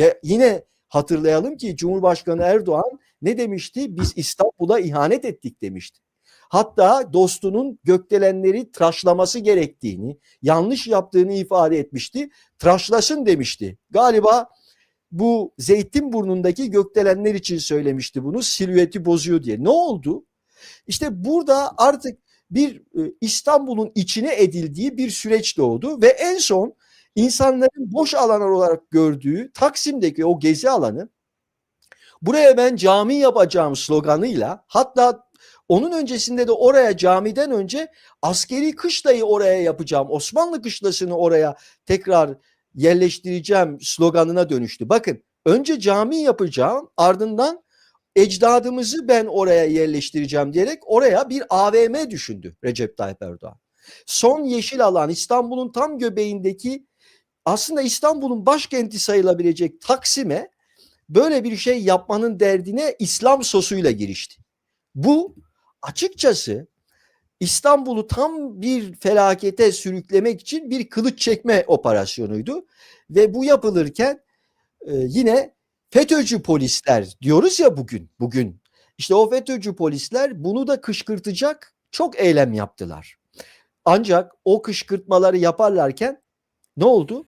Ve yine hatırlayalım ki Cumhurbaşkanı Erdoğan ne demişti? Biz İstanbul'a ihanet ettik demişti. Hatta dostunun gökdelenleri tıraşlaması gerektiğini, yanlış yaptığını ifade etmişti. Tıraşlasın demişti. Galiba bu Zeytinburnu'ndaki gökdelenler için söylemişti bunu. Silüeti bozuyor diye. Ne oldu? İşte burada artık bir e, İstanbul'un içine edildiği bir süreç doğdu ve en son insanların boş alanlar olarak gördüğü Taksim'deki o gezi alanı buraya ben cami yapacağım sloganıyla hatta onun öncesinde de oraya camiden önce askeri kışlayı oraya yapacağım. Osmanlı kışlasını oraya tekrar yerleştireceğim sloganına dönüştü. Bakın önce cami yapacağım ardından ecdadımızı ben oraya yerleştireceğim diyerek oraya bir AVM düşündü Recep Tayyip Erdoğan. Son yeşil alan İstanbul'un tam göbeğindeki aslında İstanbul'un başkenti sayılabilecek Taksim'e böyle bir şey yapmanın derdine İslam sosuyla girişti. Bu açıkçası İstanbul'u tam bir felakete sürüklemek için bir kılıç çekme operasyonuydu ve bu yapılırken e, yine FETÖ'cü polisler diyoruz ya bugün bugün işte o FETÖ'cü polisler bunu da kışkırtacak çok eylem yaptılar. Ancak o kışkırtmaları yaparlarken ne oldu?